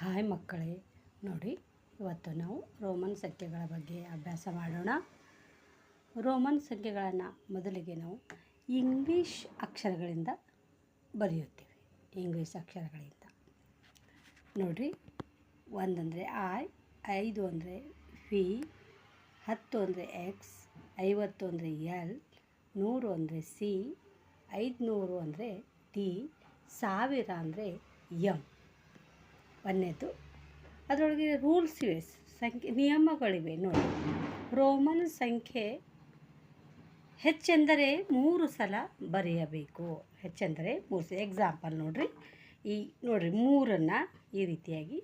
Hi ಮಕ್ಕಳೇ. ನೋಡಿ, ಇವತ್ತು ನಾವು ರೋಮನ್ ಸಂಖ್ಯೆಗಳ ಬಗ್ಗೆ ಅಭ್ಯಾಸ ಮಾಡೋಣ. ರೋಮನ್ ಸಂಖ್ಯೆಗಳನ್ನು ಮೊದಲಿಗೆ ನಾವು ಇಂಗ್ಲೀಷ್ ಅಕ್ಷರಗಳಿಂದ ಬರೆಯುತ್ತೇವೆ. ಇಂಗ್ಲೀಷ್ ಅಕ್ಷರಗಳಿಂದ. ನೋಡಿರಿ, ಒಂದಂದರೆ ಐ ಐದು ಅಂದರೆ ವಿ ಹತ್ತು ಅಂದರೆ ಎಕ್ಸ್ ಐವತ್ತು ಅಂದರೆ ಎಲ್ ನೂರು ಅಂದರೆ ಸಿ ಐದುನೂರು ಅಂದರೆ ಟಿ ಸಾವಿರ ಅಂದರೆ ಎಂ ಒಂದನೇದು ಅದರೊಳಗೆ ರೂಲ್ಸ್ ಇವೆ, ಸಂಖ್ಯೆ, ನಿಯಮಗಳಿವೆ ನೋಡಿ. ರೋಮನ್ ಸಂಖ್ಯೆ ಹೆಚ್ಚೆಂದರೆ ಮೂರು ಸಲ ಬರೆಯಬೇಕು. ಹೆಚ್ಚೆಂದರೆ ಮೂರು ಸಲ. ಎಕ್ಸಾಂಪಲ್ ನೋಡಿರಿ. ಈ ನೋಡಿರಿ, ಮೂರನ್ನು ಈ ರೀತಿಯಾಗಿ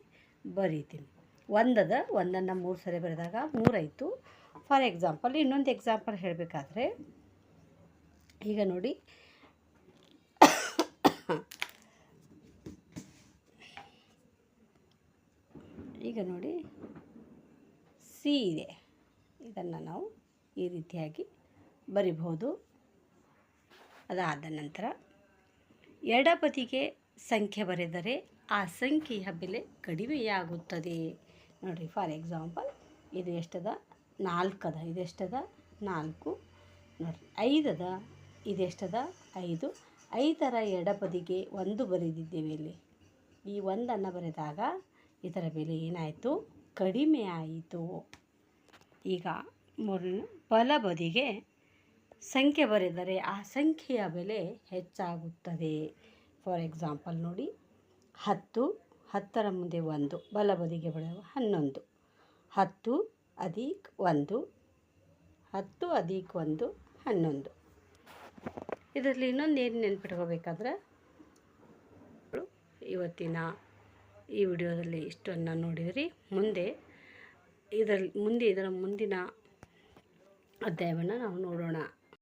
ಬರೀತೀನಿ. ಒಂದದ ಒಂದನ್ನು ಮೂರು ಸಲ ಬರೆದಾಗ ಮೂರಾಯಿತು. ಫಾರ್ ಎಕ್ಸಾಂಪಲ್ ಇನ್ನೊಂದು ಎಕ್ಸಾಂಪಲ್ ಹೇಳಬೇಕಾದ್ರೆ, ಈಗ ನೋಡಿ ಈಗ ನೋಡಿ ಸಿ ಇದೆ. ಇದನ್ನು ನಾವು ಈ ರೀತಿಯಾಗಿ ಬರಿಬಹುದು. ಅದಾದ ನಂತರ, ಎಡಬದಿಗೆ ಸಂಖ್ಯೆ ಬರೆದರೆ ಆ ಸಂಖ್ಯೆಯ ಬೆಲೆ ಕಡಿಮೆಯಾಗುತ್ತದೆ. ನೋಡಿ ಫಾರ್ ಎಕ್ಸಾಂಪಲ್ ಇದು ಎಷ್ಟದ? ನಾಲ್ಕದ. ಇದೆಷ್ಟದ ನಾಲ್ಕು. ನೋಡಿ, ಐದದ. ಇದೆಷ್ಟದ ಐದು. ಐದರ ಎಡಬದಿಗೆ ಒಂದು ಬರೆದಿದ್ದೇವೆ ಇಲ್ಲಿ. ಈ ಒಂದನ್ನು ಬರೆದಾಗ ಇದರ ಬೆಲೆ ಏನಾಯಿತು? ಕಡಿಮೆ ಆಯಿತು. ಈಗ ಮೂರನೇ ಬಲಬದಿಗೆ ಸಂಖ್ಯೆ ಬರೆದರೆ ಆ ಸಂಖ್ಯೆಯ ಬೆಲೆ ಹೆಚ್ಚಾಗುತ್ತದೆ. ಫಾರ್ ಎಕ್ಸಾಂಪಲ್ ನೋಡಿ, ಹತ್ತು, ಹತ್ತರ ಮುಂದೆ ಒಂದು ಬಲಬದಿಗೆ ಬರೆಯುವ ಹನ್ನೊಂದು. ಹತ್ತು ಅಧಿಕ್ ಒಂದು, ಹತ್ತು ಅಧಿಕ್ ಒಂದು, ಹನ್ನೊಂದು. ಇದರಲ್ಲಿ ಇನ್ನೊಂದು ಏನು ನೆನ್ಪಿಟ್ಕೋಬೇಕಾದ್ರೆ, ಇವತ್ತಿನ ಈ ವಿಡಿಯೋದಲ್ಲಿ ಇಷ್ಟನ್ನು ನೋಡಿದಿರಿ. ಮುಂದೆ ಇದರಲ್ಲಿ ಮುಂದೆ ಇದರ ಮುಂದಿನ ಅಧ್ಯಾಯವನ್ನು ನಾವು ನೋಡೋಣ.